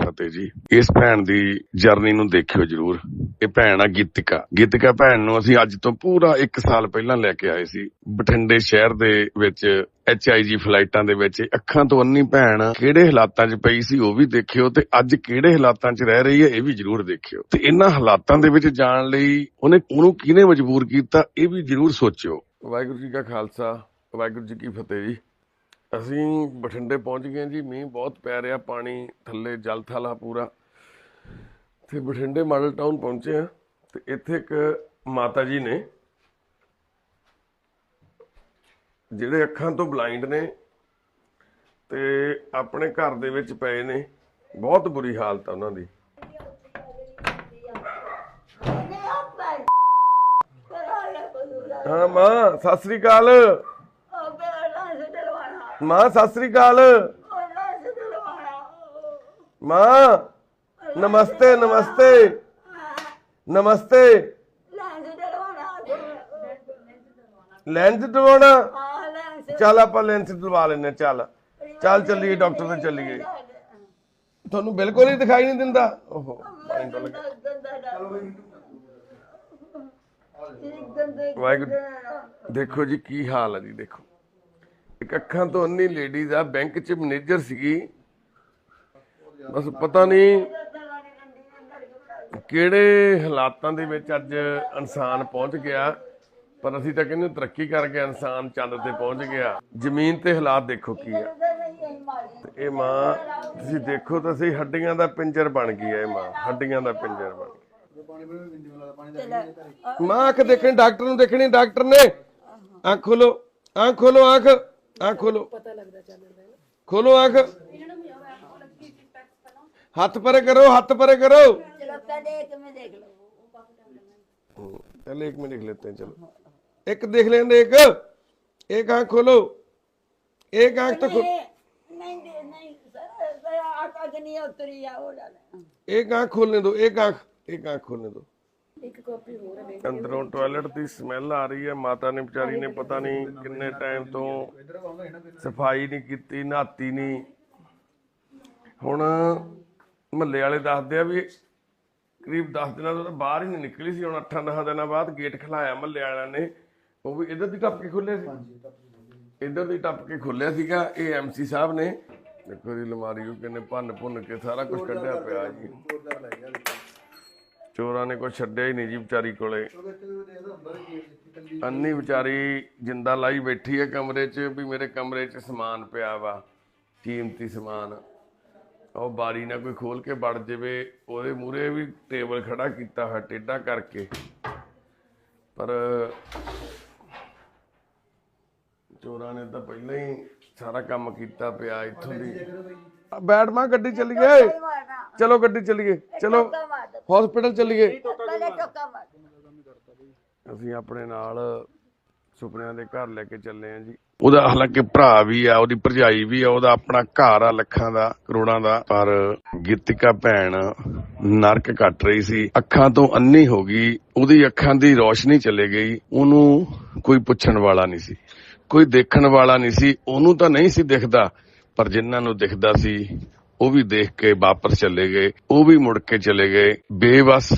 ਫਤਿਹ ਜੀ। ਇਸ ਭੈਣ ਦੀ ਜਰਨੀ ਨੂੰ ਦੇਖਿਓ ਜਰੂਰ। ਇਹ ਭੈਣ ਆ ਗੀਤਿਕਾ। ਗੀਤਿਕਾ ਭੈਣ ਨੂੰ ਅਸੀਂ ਅੱਜ ਤੋਂ ਪੂਰਾ 1 ਸਾਲ ਪਹਿਲਾਂ ਲੈ ਕੇ ਆਏ ਸੀ। ਬਠਿੰਡੇ ਸ਼ਹਿਰ ਦੇ ਵਿੱਚ ਐਚਆਈਜੀ ਫਲਾਈਟਾਂ ਦੇ ਵਿੱਚ ਅੱਖਾਂ ਤੋਂ ਅੰਨੀ ਭੈਣ ਕਿਹੜੇ ਹਾਲਾਤਾਂ 'ਚ ਪਈ ਸੀ ਉਹ ਵੀ ਦੇਖਿਓ ਤੇ ਅੱਜ ਕਿਹੜੇ ਹਾਲਾਤਾਂ 'ਚ ਰਹਿ ਰਹੀ ਹੈ ਇਹ ਵੀ ਜਰੂਰ ਦੇਖਿਓ। ਤੇ ਇਹਨਾਂ ਹਾਲਾਤਾਂ ਦੇ ਵਿੱਚ ਜਾਣ ਲਈ ਉਹਨੇ ਉਹਨੂੰ ਕਿਹਨੇ ਮਜਬੂਰ ਕੀਤਾ ਇਹ ਵੀ ਜਰੂਰ ਸੋਚਿਓ। ਵਾਹਿਗੁਰੂ ਜੀ ਕਾ ਖਾਲਸਾ, ਵਾਹਿਗੁਰੂ ਜੀ ਕੀ ਫਤਿਹ ਜੀ। ਅਸੀਂ ਬਠਿੰਡੇ ਪਹੁੰਚ ਗਏ ਜੀ, ਮੀਂਹ ਬਹੁਤ ਪੈ ਰਿਹਾ, ਪਾਣੀ ਥੱਲੇ ਜਲ ਥਾਲਾ ਪੂਰਾ। ਤੇ ਬਠਿੰਡੇ ਮਾਡਲ ਟਾਊਨ ਪਹੁੰਚੇ ਆ ਤੇ ਇੱਥੇ ਇੱਕ ਮਾਤਾ ਜੀ ਨੇ, ਜਿਹੜੇ ਅੱਖਾਂ ਤੋਂ ਬਲਾਈਂਡ ਨੇ ਤੇ ਆਪਣੇ ਘਰ ਦੇ ਵਿੱਚ ਪਏ ਨੇ, ਬਹੁਤ ਬੁਰੀ ਹਾਲਤ ਆ ਉਹਨਾਂ ਦੀ। ਹਾਂ ਮਾਂ, ਸਤਿ ਸ੍ਰੀ ਅਕਾਲ। ਮਾਂ ਸਤਿ ਸ੍ਰੀ ਅਕਾਲ। ਮਾਂ ਨਮਸਤੇ ਨਮਸਤੇ। ਨਮਸਤੇ। ਲੈਂਸ ਦਵਾਉਣਾ? ਚੱਲ ਆਪਾਂ ਲੈਂਸ ਦਵਾ ਲੈਨੇ ਆਂ, ਚੱਲ। ਚੱਲ ਚੱਲੀਏ ਡਾਕਟਰ ਤੇ ਚੱਲੀਏ। ਤੁਹਾਨੂੰ ਬਿਲਕੁਲ ਹੀ ਦਿਖਾਈ ਨਹੀਂ ਦਿੰਦਾ। ਓਹੋ ਵਾਹਿਗੁਰੂ ਦੇਖੋ ਜੀ ਕੀ ਹਾਲ ਹੈ ਜੀ ਦੇਖੋ। ਇੱਕ ਅੱਖਾਂ ਤੋਂ ਅੰਨੀ ਲੇਡੀ ਆ ਬੈਂਕ 'ਚ ਮੈਨੇਜਰ ਸੀਗੀ। ਬਸ ਪਤਾ ਨਹੀਂ ਕਿਹੜੇ ਹਾਲਾਤਾਂ ਦੇ ਵਿੱਚ ਅੱਜ ਇਨਸਾਨ ਪਹੁੰਚ ਗਿਆ, ਪਰ ਅਸੀਂ ਤਾਂ ਕਹਿੰਦੇ ਤਰੱਕੀ ਕਰਕੇ ਇਨਸਾਨ ਚੰਦ ਤੇ ਪਹੁੰਚ ਗਿਆ। ਜ਼ਮੀਨ ਤੇ ਹਾਲਾਤ ਦੇਖੋ ਕੀ ਆ। ਇਹ ਮਾਂ, ਤੁਸੀਂ ਦੇਖੋ ਤਾਂ ਸਹੀ, ਹੱਡੀਆਂ ਦਾ ਪਿੰਜਰ ਬਣ ਗਈ ਹੈ ਇਹ ਮਾਂ, ਹੱਡੀਆਂ ਦਾ ਪਿੰਜਰ ਬਣ ਗਈ। ਮਾਂ, ਅੱਖ ਦੇਖਣੀ, ਡਾਕਟਰ ਨੂੰ ਦੇਖਣੀ, ਡਾਕਟਰ ਨੇ। ਅੱਖ ਖੋਲੋ ਅੱਖ ਖੋਲੋ, ਅੱਖ। ਆ ਖੋਲੋ। ਪਤਾ ਖੋਲੋ ਅੱਖ। ਹੱਥ ਪਰੇ ਕਰੋ ਹੱਥ ਪਰੇ ਕਰੋ। ਚਲੋ ਪਹਿਲੇ ਇੱਕ ਮੈਂ ਦੇਖ ਲਓ ਹਾਂ ਚਲੋ। ਇੱਕ ਦੇਖ ਲੈਂਦੇ ਇੱਕ। ਇੱਕ ਅੱਖ ਖੋਲੋ। ਇੱਕ ਅੱਖ ਤਾਂ ਨਹੀਂ ਨਹੀਂ ਸਰ ਆਟਾ ਕਿ ਨਹੀਂ ਉਤਰੀ ਆ ਉਹ ਇੱਕ ਅੱਖ ਖੋਲਨੇ ਦੋ ਇੱਕ ਅੱਖ ਇੱਕ ਅੱਖ ਖੋਲਨੇ ਦੋ। ਇੱਕ ਕਾਪੀ ਹੋਰ ਹੈ ਮੇਰੀ ਅੰਦਰੋਂ ਟਾਇਲਟ ਦੀ ਸਮੈਲ ਆ ਰਹੀ ਹੈ ਮਾਤਾ ਨੇ ਵਿਚਾਰੀ ਨੇ ਪਤਾ ਨਹੀਂ ਕਿੰਨੇ ਟਾਈਮ ਤੋਂ ਸਫ਼ਾਈ ਨਹੀਂ ਕੀਤੀ ਨਹਾਤੀ ਨਹੀਂ। ਹੁਣ ਮਹੱਲੇ ਵਾਲੇ ਦੱਸਦੇ ਆ ਵੀ ਕਰੀਬ 10 ਦਿਨਾਂ ਤੋਂ ਬਾਹਰ ਹੀ ਨਹੀਂ ਨਿਕਲੀ ਸੀ ਹੁਣ 8-10 ਦਿਨਾਂ ਬਾਅਦ ਗੇਟ ਖਲਾਇਆ ਮਹੱਲੇ ਵਾਲਿਆਂ ਨੇ। ਉਹ ਵੀ ਇਧਰ ਦੀ ਟੱਪ ਕੇ ਖੁੱਲਿਆ ਸੀ ਇਧਰ ਦੀ ਟੱਪ ਕੇ ਖੁੱਲਿਆ ਸੀਗਾ ਇਹ ਐਮਸੀ ਸਾਹਿਬ ਨੇ। ਦੇਖੋ ਜੀ ਲਮਾਰੀ ਉਹ ਕਿੰਨੇ ਭੰਨ ਭੁੰਨ ਕੇ ਸਾਰਾ ਕੁਝ ਕੱਢਿਆ ਪਿਆ ਜੀ। ਚੋਰਾਂ ਨੇ ਕੁਛ ਛੱਡਿਆ ਹੀ ਨਹੀਂ ਜੀ ਵਿਚਾਰੀ ਕੋਲੇ। ਅੰਨੀ ਵਿਚਾਰੀ ਜਿੰਦਾ ਲਾਈ ਬੈਠੀ ਹੈ ਕਮਰੇ 'ਚ ਵੀ ਮੇਰੇ ਕਮਰੇ 'ਚ ਸਮਾਨ ਪਿਆ ਵਾ ਕੀਮਤੀ ਸਮਾਨ। ਉਹ ਬਾਰੀ ਨਾ ਕੋਈ ਖੋਲ ਕੇ ਵੜ ਜਾਵੇ ਉਹਦੇ ਮੂਰੇ ਵੀ ਟੇਬਲ ਖੜਾ ਕੀਤਾ ਹੋਇਆ ਟੇਢਾ ਕਰਕੇ। ਪਰ ਚੋਰਾਂ ਨੇ ਤਾਂ ਪਹਿਲਾਂ ਹੀ ਸਾਰਾ ਕੰਮ ਕੀਤਾ ਪਿਆ ਇੱਥੋਂ ਦੀ। ਬੈਠ ਮਾਂ ਗੱਡੀ ਚੱਲੀਏ। ਚਲੋ ਗੱਡੀ ਚੱਲੀਏ। ਚਲੋ। ਹਸਪੀਟਲ ਚੱਲੀਏ। ਅਸੀਂ ਆਪਣੇ ਨਾਲ ਸੁਪਨਿਆਂ ਦੇ ਘਰ ਲੈ ਕੇ ਚੱਲੇ ਆ ਜੀ। ਉਹਦਾ ਹਾਲਾਂਕਿ ਭਰਾ ਵੀ ਆ ਉਹਦੀ ਭਰਜਾਈ ਵੀ ਆ ਉਹਦਾ ਆਪਣਾ ਘਰ ਆ ਲੱਖਾਂ ਦਾ ਕਰੋੜਾਂ ਦਾ। ਪਰ ਗੀਤਿਕਾ ਭੈਣ ਨਰਕ ਕੱਟ ਰਹੀ ਸੀ। ਅੱਖਾਂ ਤੋਂ ਅੰਨੀ ਹੋ ਗਈ। ਉਹਦੀ ਅੱਖਾਂ ਦੀ ਰੋਸ਼ਨੀ ਚਲੇ ਗਈ। ਉਹਨੂੰ ਕੋਈ ਪੁੱਛਣ ਵਾਲਾ ਨਹੀਂ ਸੀ। ਕੋਈ ਦੇਖਣ ਵਾਲਾ ਨਹੀਂ ਸੀ। ਉਹਨੂੰ ਤਾਂ ਨਹੀਂ ਸੀ ਦਿਖਦਾ। ਪਰ ਜਿਨ੍ਹਾਂ ਨੂੰ ਦਿਖਦਾ ਸੀ ਉਹ ਵੀ ਦੇਖ ਕੇ ਵਾਪਸ ਚਲੇ ਗਏ, ਉਹ ਵੀ ਮੁੜ ਕੇ ਚਲੇ ਗਏ, ਬੇਵਸ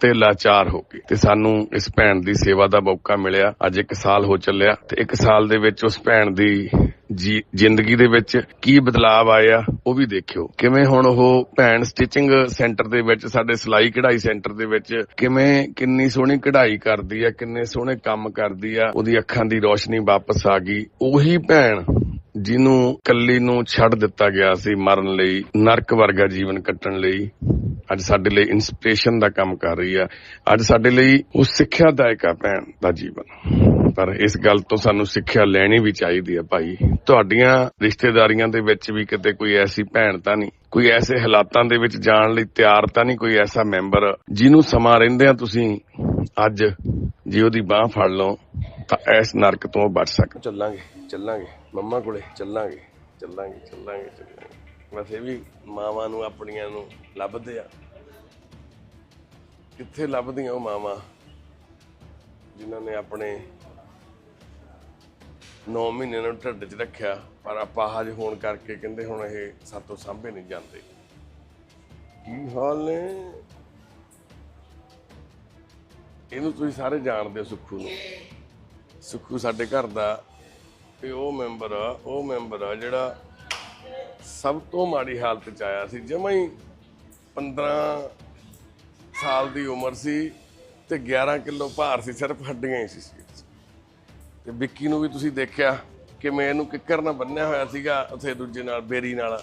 ਤੇ ਲਾਚਾਰ ਹੋ ਗਏ। ਤੇ ਸਾਨੂੰ ਇਸ ਭੈਣ ਦੀ ਸੇਵਾ ਦਾ ਮੌਕਾ ਮਿਲਿਆ। ਅੱਜ 1 ਸਾਲ ਹੋ ਚੱਲਿਆ ਤੇ 1 ਸਾਲ ਦੇ ਵਿੱਚ ਉਸ ਭੈਣ ਦੀ ਜ਼ਿੰਦਗੀ ਦੇ ਵਿੱਚ ਕੀ ਬਦਲਾਅ ਆਇਆ, ਉਹ ਵੀ ਦੇਖਿਓ। ਕਿਵੇਂ ਹੁਣ ਉਹ ਭੈਣ ਸਟਿਚਿੰਗ ਸੈਂਟਰ ਦੇ ਵਿੱਚ, ਸਾਡੇ ਸਿਲਾਈ ਕਢਾਈ ਸੈਂਟਰ ਦੇ ਵਿੱਚ ਕਿਵੇਂ ਕਿੰਨੀ ਸੋਹਣੀ ਕਢਾਈ ਕਰਦੀ ਆ, ਕਿੰਨੇ ਸੋਹਣੇ ਕੰਮ ਕਰਦੀ ਆ, ਉਹਦੀ ਅੱਖਾਂ ਦੀ ਰੋਸ਼ਨੀ ਵਾਪਸ ਆ ਗਈ। ਉਹੀ ਭੈਣ ਜਿਹਨੂੰ ਕੱਲੀ ਨੂੰ ਛੱਡ ਦਿੱਤਾ ਗਿਆ ਸੀ ਮਰਨ ਲਈ, ਨਰਕ ਵਰਗਾ ਜੀਵਨ ਕੱਟਣ ਲਈ, ਅੱਜ ਸਾਡੇ ਲਈ ਇਨਸਪੀਰੇਸ਼ਨ ਦਾ ਕੰਮ ਕਰ ਰਹੀ ਆ। ਅੱਜ ਸਾਡੇ ਲਈ ਉਹ ਸਿੱਖਿਆਦਾਇਕ ਆ ਭੈਣ ਦਾ ਜੀਵਨ। ਪਰ ਇਸ ਗੱਲ ਤੋਂ ਸਾਨੂੰ ਸਿੱਖਿਆ ਲੈਣੀ ਵੀ ਚਾਹੀਦੀ ਆ ਭਾਈ। ਤੁਹਾਡੀਆਂ ਰਿਸ਼ਤੇਦਾਰੀਆਂ ਦੇ ਵਿੱਚ ਵੀ ਕਿਤੇ ਕੋਈ ਐਸੀ ਭੈਣ ਤਾਂ ਨਹੀਂ, ਕੋਈ ਐਸੇ ਹਾਲਾਤਾਂ ਦੇ ਵਿੱਚ ਜਾਣ ਲਈ ਤਿਆਰ ਤਾਂ ਨਹੀਂ ਕੋਈ ਐਸਾ ਮੈਂਬਰ। ਜਿਹਨੂੰ ਸਮਾਂ ਰਹਿੰਦੇ ਆ ਤੁਸੀਂ ਅੱਜ ਜੇ ਉਹਦੀ ਬਾਹ ਫੜ ਲਓ, ਤਾਂ ਇਸ ਨਰਕ ਤੋਂ ਬਚ ਸਕ ਚੱਲਾਂਗੇ ਚੱਲਾਂਗੇ। ਮੰਮਾ ਕੋਲੇ ਚੱਲਾਂਗੇ ਚੱਲਾਂਗੇ ਚੱਲਾਂਗੇ ਚੱਲਾਂਗੇ। ਵੈਸੇ ਵੀ ਮਾਵਾਂ ਨੂੰ, ਆਪਣੀਆਂ ਨੂੰ ਲੱਭਦੇ ਆ। ਕਿੱਥੇ ਲੱਭਦੀਆਂ ਉਹ ਮਾਵਾਂ ਜਿਨ੍ਹਾਂ ਨੇ ਆਪਣੇ 9 ਮਹੀਨੇ ਨੂੰ ਢਿੱਡ 'ਚ ਰੱਖਿਆ, ਪਰ ਅਪਾਹਜ ਹੋਣ ਕਰਕੇ ਕਹਿੰਦੇ ਹੁਣ ਇਹ ਸਾਤੋਂ ਸਾਂਭੇ ਨਹੀਂ ਜਾਂਦੇ। ਕੀ ਹਾਲ ਨੇ? ਇਹਨੂੰ ਤੁਸੀਂ ਸਾਰੇ ਜਾਣਦੇ ਹੋ ਸੁੱਖੂ ਨੂੰ। ਸੁੱਖੂ ਸਾਡੇ ਘਰ ਦਾ ਤੇ ਉਹ ਮੈਂਬਰ ਆ, ਉਹ ਮੈਂਬਰ ਆ ਜਿਹੜਾ ਸਭ ਤੋਂ ਮਾੜੀ ਹਾਲਤ ਚ ਆਇਆ ਸੀ। ਜਮਾ ਹੀ 15 ਸਾਲ ਦੀ ਉਮਰ ਸੀ ਤੇ 11 ਕਿਲੋ ਭਾਰ ਸੀ, ਸਿਰਫ ਹੱਡੀਆਂ ਹੀ ਸੀ ਸਰੀਰ ਤੇ ਵਿੱਕੀ ਨੂੰ ਵੀ ਤੁਸੀਂ ਦੇਖਿਆ ਕਿ ਮੈਂ ਇਹਨੂੰ ਕਿੱਕਰ ਨਾਲ ਬੰਨਿਆ ਹੋਇਆ ਸੀਗਾ, ਉੱਥੇ ਦੂਜੇ ਨਾਲ, ਬੇਰੀ ਨਾਲ।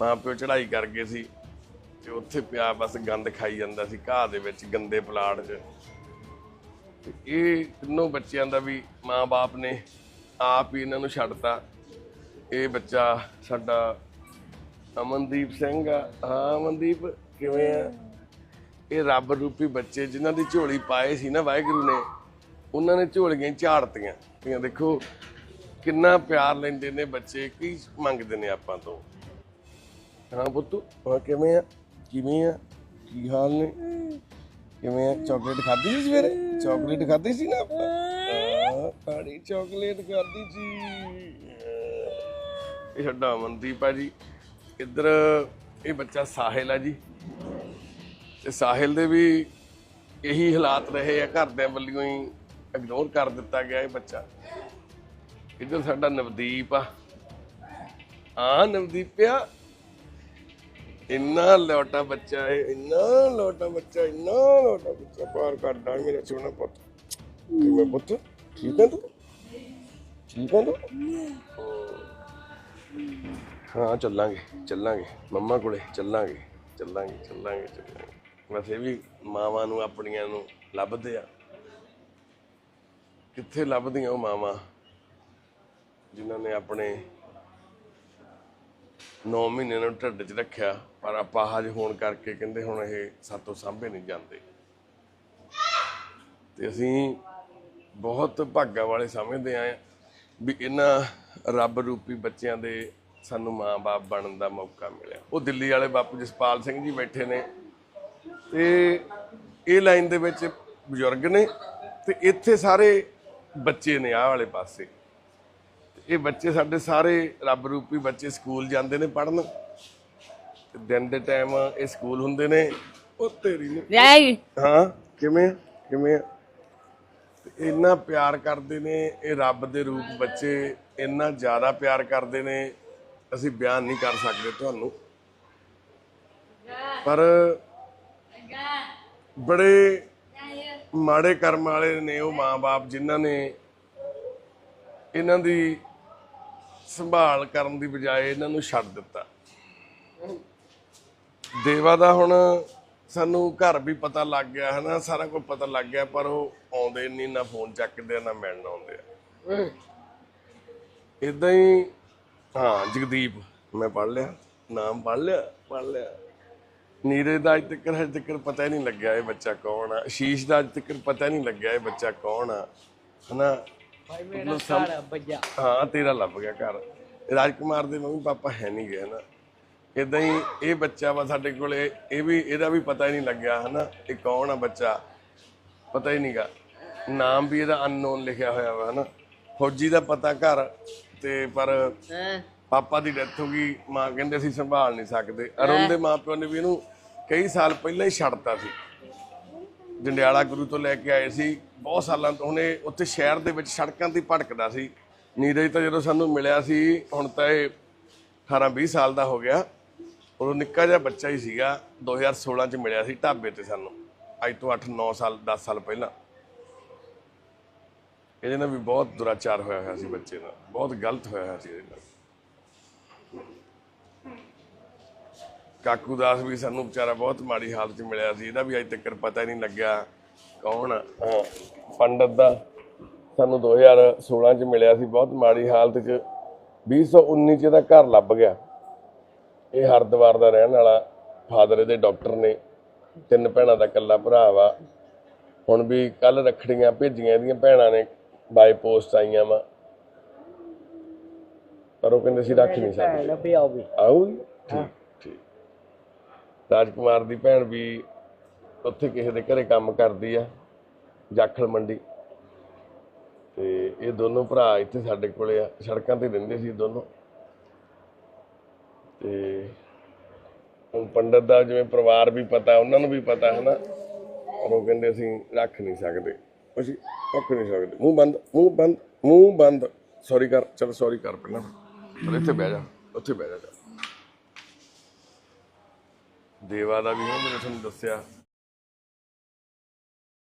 ਮਾਂ ਪਿਓ ਚੜ੍ਹਾਈ ਕਰ ਗਏ ਸੀ ਤੇ ਉੱਥੇ ਪਿਆ ਬਸ ਗੰਦ ਖਾਈ ਜਾਂਦਾ ਸੀ, ਘਾਹ ਦੇ ਵਿੱਚ, ਗੰਦੇ ਪਲਾਟ 'ਚ। ਤੇ ਇਹ ਤਿੰਨੋਂ ਬੱਚਿਆਂ ਦਾ ਵੀ ਮਾਂ-ਬਾਪ ਨੇ ਆਪ ਹੀ ਇਹਨਾਂ ਨੂੰ ਛੱਡਤਾ। ਇਹ ਬੱਚਾ ਸਾਡਾ ਅਮਨਦੀਪ ਸਿੰਘ ਆ। ਹਾਂ, ਅਮਨਦੀਪ, ਕਿਵੇਂ ਆ? ਇਹ ਰੱਬ ਰੂਪੀ ਬੱਚੇ ਜਿਨ੍ਹਾਂ ਦੀ ਝੋਲੀ ਪਾਏ ਸੀ ਨਾ ਵਾਹਿਗੁਰੂ ਨੇ, ਉਹਨਾਂ ਨੇ ਝੋਲੀਆਂ ਝਾੜਤੀਆਂ। ਇਹ ਦੇਖੋ, ਕਿੰਨਾ ਪਿਆਰ ਲੈਂਦੇ ਨੇ ਬੱਚੇ, ਕੀ ਮੰਗਦੇ ਨੇ ਆਪਾਂ ਤੋਂ? ਹਾਂ ਪੁੱਤੂ, ਹਾਂ, ਕਿਵੇਂ ਆ? ਕਿਵੇਂ ਆ? ਕੀ ਹਾਲ ਨੇ? ਕਿਵੇਂ ਆ? ਚਾਕਲੇਟ ਖਾਧੀ ਸੀ ਸਵੇਰੇ? ਚਾਕਲੇਟ ਖਾਧੀ ਸੀ ਨਾ ਆਪਾਂ? ਹਾਂ ਚਾਕਲੇਟ ਖਾਧੀ ਸੀ ਇਹ ਸਾਡਾ ਅਮਨਦੀਪ ਆ ਜੀ। ਇੱਧਰ ਇਹ ਬੱਚਾ ਸਾਹਿਲ ਆ ਜੀ। ਤੇ ਸਾਹਿਲ ਦੇ ਵੀ ਇਹੀ ਹਾਲਾਤ ਰਹੇ ਆ। ਘਰਦਿਆਂ ਵੱਲੋਂ ਹੀ ਇਗਨੋਰ ਕਰ ਦਿੱਤਾ ਗਿਆ ਇਹ ਬੱਚਾ। ਇੱਧਰ ਸਾਡਾ ਨਵਦੀਪ ਆ। ਆ ਨਵਦੀਪ ਆ। ਇੰਨਾ ਲੋਟਾ ਬੱਚਾ ਹੈ ਇੰਨਾ ਲੋਟਾ ਬੱਚਾ, ਇੰਨਾ ਲੋਟਾ ਬੱਚਾ। ਪਾਰ ਕਰਦਾ ਮੇਰਾ ਸੋਹਣਾ ਪੁੱਤ। ਮੈਂ ਪੁੱਤ? ਠੀਕ ਹੈ ਤੂੰ ਠੀਕ ਹੈ ਤੂੰ ਹਾਂ ਚੱਲਾਂਗੇ ਚੱਲਾਂਗੇ। ਮੰਮਾ ਕੋਲੇ ਚੱਲਾਂਗੇ ਚੱਲਾਂਗੇ ਚੱਲਾਂਗੇ ਚੱਲਾਂਗੇ। ਵੈਸੇ ਵੀ ਮਾਵਾਂ ਨੂੰ, ਆਪਣੀਆਂ ਨੂੰ ਲੱਭਦੇ ਆ। ਕਿੱਥੇ ਲੱਭਦੀਆਂ ਉਹ ਮਾਵਾਂ? ਜਿਨ੍ਹਾਂ ਨੇ ਆਪਣੇ 9 ਮਹੀਨੇ ਨੂੰ ਢਿੱਡ 'ਚ ਰੱਖਿਆ, ਪਰ ਅਪਾਹਜ ਹੋਣ ਕਰਕੇ ਕਹਿੰਦੇ ਹੁਣ ਇਹ ਸਾਤੋਂ ਸਾਂਭੇ ਨਹੀਂ ਜਾਂਦੇ। ਤੇ ਅਸੀਂ ਬਹੁਤ ਭਾਗਾਂ ਵਾਲੇ ਸਮਝਦੇ ਆਂ ਵੀ ਇਹਨਾਂ ਰੱਬ ਰੂਪੀ ਬੱਚਿਆਂ ਦੇ ਸਾਨੂੰ ਮਾਂ-ਬਾਪ ਬਣਨ ਦਾ ਮੌਕਾ ਮਿਲਿਆ। ਉਹ ਦਿੱਲੀ ਵਾਲੇ ਬਾਪੂ ਜਸਪਾਲ ਸਿੰਘ ਜੀ ਬੈਠੇ ਨੇ ਤੇ ਇਹ ਲਾਈਨ ਦੇ ਵਿੱਚ ਬਜ਼ੁਰਗ ਨੇ ਤੇ ਇੱਥੇ ਸਾਰੇ ਬੱਚੇ ਨੇ ਆਹ ਵਾਲੇ ਪਾਸੇ। ਇਹ ਬੱਚੇ ਸਾਡੇ ਸਾਰੇ ਰੱਬ ਰੂਪੀ ਬੱਚੇ ਸਕੂਲ ਜਾਂਦੇ ਨੇ ਪੜਨ ਦਿਨ ਦੇ ਟਾਈਮ ਇਹ ਸਕੂਲ ਹੁੰਦੇ ਨੇ। ਉਹ ਤੇਰੀ ਨੂੰ ਹਾਂ। ਕਿਵੇਂ? ਕਿਵੇਂ ਇੰਨਾ ਪਿਆਰ ਕਰਦੇ ਨੇ, ਇਹ ਰੱਬ ਦੇ ਰੂਪ ਬੱਚੇ ਇੰਨਾ ਜ਼ਿਆਦਾ ਪਿਆਰ ਕਰਦੇ ਨੇ, ਅਸੀਂ ਬਿਆਨ ਨਹੀਂ ਕਰ ਸਕਦੇ ਤੁਹਾਨੂੰ। ਪਰ ਬੜੇ ਮਾੜੇ ਕਰਮ ਵਾਲੇ ਨੇ ਉਹ ਮਾਂ-ਬਾਪ, ਜਿਨ੍ਹਾਂ ਨੇ ਇਹਨਾਂ ਦੀ ਸੰਭਾਲ ਕਰਨ ਦੀ ਬਜਾਏ ਇਹਨਾਂ ਨੂੰ ਛੱਡ ਦਿੱਤਾ। ਦੇਵਾ ਦਾ ਹੁਣ ਸਾਨੂੰ ਘਰ ਵੀ ਪਤਾ ਲੱਗ ਗਿਆ ਹੈ ਨਾ ਸਾਰਾ ਕੁਝ ਪਤਾ ਲੱਗ ਗਿਆ ਪਰ ਉਹ ਆਉਂਦੇ ਨਹੀਂ ਨਾ ਫੋਨ ਚੱਕਦੇ ਆ, ਨਾ ਮਿਲਣ ਆਉਂਦੇ ਆ। ਇਦਾਂ ਹੀ ਹਾਂ ਜਗਦੀਪ ਮੈਂ ਪੜ ਲਿਆ ਨਾਮ ਪੜ ਲਿਆ ਪੜ ਲਿਆ। ਨੀਰੇ ਦਾ ਅੱਜ ਤੱਕ ਹਜੇ ਤੱਕ ਪਤਾ ਹੀ ਨਹੀਂ ਲੱਗਿਆ ਇਹ ਬੱਚਾ ਕੌਣ ਆ। ਸ਼ੀਸ਼ ਦਾ ਅੱਜ ਤੱਕ ਪਤਾ ਨਹੀਂ ਲੱਗਿਆ ਇਹ ਬੱਚਾ ਕੌਣ ਆ ਹਨਾ? ਭਾਈ ਮੇਰਾ ਘਰ ਬੱਜਾ। ਹਾਂ ਤੇਰਾ ਲੱਭ ਗਿਆ ਘਰ। ਰਾਜਕੁਮਾਰ ਦੇ ਮੰਮੀ ਪਾਪਾ ਹੈ ਨਹੀਂ ਗਏ ਨਾ ਇਦਾਂ ਹੀ ਇਹ ਬੱਚਾ ਵਾ ਸਾਡੇ ਕੋਲੇ ਇਹ ਵੀ ਇਹਦਾ ਵੀ ਪਤਾ ਹੀ ਨਹੀਂ ਲੱਗਿਆ ਹਨਾ? ਇਹ ਕੌਣ ਆ ਬੱਚਾ? ਪਤਾ ਹੀ ਨਹੀਂਗਾ ਨਾਮ ਵੀ ਇਹਦਾ ਅਨਨੋਨ ਲਿਖਿਆ ਹੋਇਆ ਵਾ ਹਨਾ? ਫੌਜੀ ਦਾ ਪਤਾ ਘਰ ਤੇ ਪਰ ਪਾਪਾ ਦੀ ਡੈਥ ਹੋ ਗਈ ਮਾਂ ਕਹਿੰਦੇ ਅਸੀਂ ਸੰਭਾਲ ਨਹੀਂ ਸਕਦੇ। ਅਰੁਣ ਦੇ ਮਾਪਿਓ ਨੇ ਵੀ ਇਹਨੂੰ ਕਈ ਸਾਲ ਪਹਿਲਾਂ ਹੀ ਛੱਡਤਾ ਸੀ। ਜੰਡਿਆਲਾ ਗੁਰੂ ਤੋਂ ਲੈ ਕੇ ਆਏ ਸੀ। ਬਹੁਤ ਸਾਲਾਂ ਤੋਂ ਹੁਣੇ ਉੱਥੇ ਸ਼ਹਿਰ ਦੇ ਵਿੱਚ ਸੜਕਾਂ ਤੇ ਭਟਕਦਾ ਸੀ। ਨੀਰਜ ਤਾਂ ਜਦੋਂ ਸਾਨੂੰ ਮਿਲਿਆ ਸੀ ਹੁਣ ਤਾਂ ਇਹ 18 20 ਸਾਲ ਦਾ ਹੋ ਗਿਆ। ਉਦੋਂ ਨਿੱਕਾ ਜਿਹਾ ਬੱਚਾ ਹੀ ਸੀਗਾ 2016 ਚ ਮਿਲਿਆ ਸੀ ਢਾਬੇ ਤੇ ਸਾਨੂੰ, ਅੱਜ ਤੋਂ 8 9 ਸਾਲ 10 ਸਾਲ ਪਹਿਲਾਂ। ਇਹਦੇ ਨਾਲ ਵੀ ਬਹੁਤ ਦੁਰਾਚਾਰ ਹੋਇਆ ਹੋਇਆ ਸੀ ਬੱਚੇ ਨਾਲ, ਬਹੁਤ ਗਲਤ ਹੋਇਆ ਹੋਇਆ ਸੀ ਇਹਦੇ ਨਾਲ। ਕਾਕੂ ਦਾਸ ਵੀ ਸਾਨੂੰ ਵਿਚਾਰਾ ਬਹੁਤ ਮਾੜੀ ਹਾਲਤ 'ਚ ਮਿਲਿਆ ਸੀ, ਇਹਦਾ ਵੀ ਅਜੇ ਤੱਕ ਪਤਾ ਹੀ ਨਹੀਂ ਲੱਗਿਆ ਕੌਣ ਪੰਡਤ ਦਾ ਸਾਨੂੰ 2016 'ਚ ਮਿਲਿਆ ਸੀ, ਬਹੁਤ ਮਾੜੀ ਹਾਲਤ 'ਚ 2019 'ਚ ਇਹਦਾ ਘਰ ਲੱਭ ਗਿਆ। ਇਹ ਹਰਦੁਆਰ ਦਾ ਰਹਿਣ ਵਾਲਾ ਫਾਦਰ ਇਹਦੇ ਡਾਕਟਰ ਨੇ ਤਿੰਨ ਭੈਣਾਂ ਦਾ ਇਕੱਲਾ ਭਰਾ ਵਾ। ਹੁਣ ਵੀ ਕੱਲ ਰੱਖੜੀਆਂ ਭੇਜੀਆਂ ਇਹਦੀਆਂ ਭੈਣਾਂ ਨੇ ਬਾਈ ਪੋਸਟ ਆਈਆਂ ਵਾ। ਪਰ ਉਹ ਕਹਿੰਦੇ ਸੀ ਰੱਖ ਨਹੀਂ ਸਕਦੇ। ਲੱਭੇ ਆਉਗੀ ਆਉਗੀ ਠੀਕ ਠੀਕ। ਰਾਜਕੁਮਾਰ ਦੀ ਭੈਣ ਵੀ ਉੱਥੇ ਕਿਸੇ ਦੇ ਘਰੇ ਕੰਮ ਕਰਦੀ ਆ ਜਾਖਲ ਮੰਡੀ। ਤੇ ਇਹ ਦੋਨੋਂ ਭਰਾ ਇੱਥੇ ਸਾਡੇ ਕੋਲੇ ਆ ਸੜਕਾਂ ਤੇ ਰਹਿੰਦੇ ਸੀ ਦੋਨੋਂ। ਤੇ ਹੁਣ ਪੰਡਤ ਦਾ ਜਿਵੇਂ ਪਰਿਵਾਰ ਵੀ ਪਤਾ, ਉਹਨਾਂ ਨੂੰ ਵੀ ਪਤਾ ਹੈ ਨਾ ਪਰ ਉਹ ਕਹਿੰਦੇ ਅਸੀਂ ਰੱਖ ਨਹੀਂ ਸਕਦੇ। ਅਸੀਂ ਰੱਖ ਨਹੀਂ ਸਕਦੇ। ਮੂੰਹ ਬੰਦ ਮੂੰਹ ਬੰਦ ਮੂੰਹ ਬੰਦ। ਸੌਰੀ ਕਰ, ਚਲ ਸੌਰੀ ਕਰ ਪਹਿਲਾਂ। ਚਲ ਇੱਥੇ ਬਹਿ ਜਾ, ਉੱਥੇ ਬਹਿ ਜਾ ਜਾ। ਦੇਵਾ ਦਾ ਵੀ ਹੁਣ ਮੈਨੂੰ ਤੁਹਾਨੂੰ ਦੱਸਿਆ।